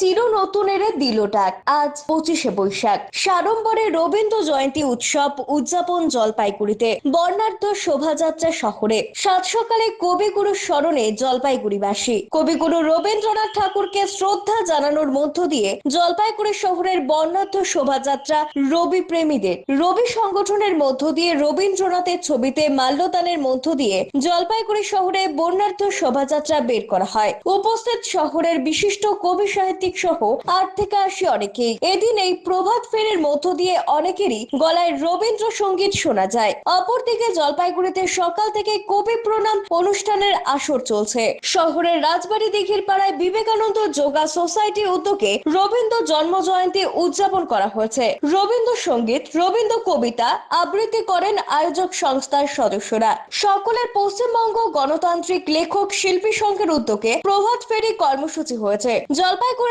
চির নতুনের দিল ডাক আজ পঁচিশে বৈশাখ। সাড়ম্বরে রবীন্দ্র জয়ন্তী উৎসব উদযাপন জলপাইগুড়িতে। বর্ণাঢ্য শোভাযাত্রা শহরে। সাত সকালে কবিগুরু স্মরণে জলপাইগুড়িবাসী। কবিগুরু রবীন্দ্রনাথ ঠাকুরকে শ্রদ্ধা জানানোর মধ্য দিয়ে জলপাইগুড়ি শহরের বর্ণাঢ্য শোভাযাত্রা রবি প্রেমীদের রবি সংগঠনের মধ্য দিয়ে রবীন্দ্রনাথের ছবিতে মাল্যদানের মধ্য দিয়ে জলপাইগুড়ি শহরে বর্ণাঢ্য শোভাযাত্রা বের করা হয়। উপস্থিত শহরের বিশিষ্ট কবি সাহিত্যিক সহ আট থেকে আশি অনেকেই। এদিন এই প্রভাত ফেরির মধ্য দিয়ে অনেকেরই গলায় রবীন্দ্রসঙ্গীত শোনা যায়। অপরদিকে জলপাইগুড়িতে সকাল থেকে কবি প্রণাম অনুষ্ঠানের আসর চলছে। শহরের রাজবাড়ি দিঘির পাড়ায় বিবেকানন্দ যোগা সোসাইটির উদ্যোগে রবীন্দ্র জন্ম জয়ন্তী উদযাপন করা হয়েছে। রবীন্দ্র সংগীত রবীন্দ্র কবিতা আবৃত্তি করেন আয়োজক সংস্থার সদস্যরা। সকলের পশ্চিমবঙ্গ গণতান্ত্রিক লেখক শিল্পী সংঘের উদ্যোগে প্রভাত ফেরি কর্মসূচি হয়েছে।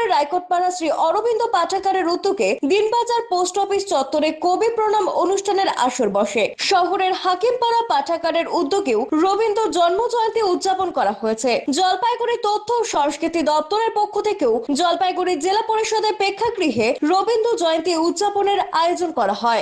জলপাইগুড়ির রায়কোটপাড়া শ্রী অরবিন্দ পাঠাগারের উদ্যোগে দিনবাজার পোস্ট অফিস চত্বরে কবি প্রণাম অনুষ্ঠানের আসর বসে। শহরের হাকিমপাড়া পাঠাগারের উদ্যোগেও রবীন্দ্র জন্ম জয়ন্তী উদযাপন করা হয়েছে। জলপাইগুড়ি তথ্য ও সংস্কৃতি দপ্তরের পক্ষ থেকেও জলপাইগুড়ি জেলা পরিষদের প্রেক্ষাগৃহে রবীন্দ্র জয়ন্তী উদযাপনের আয়োজন করা হয়।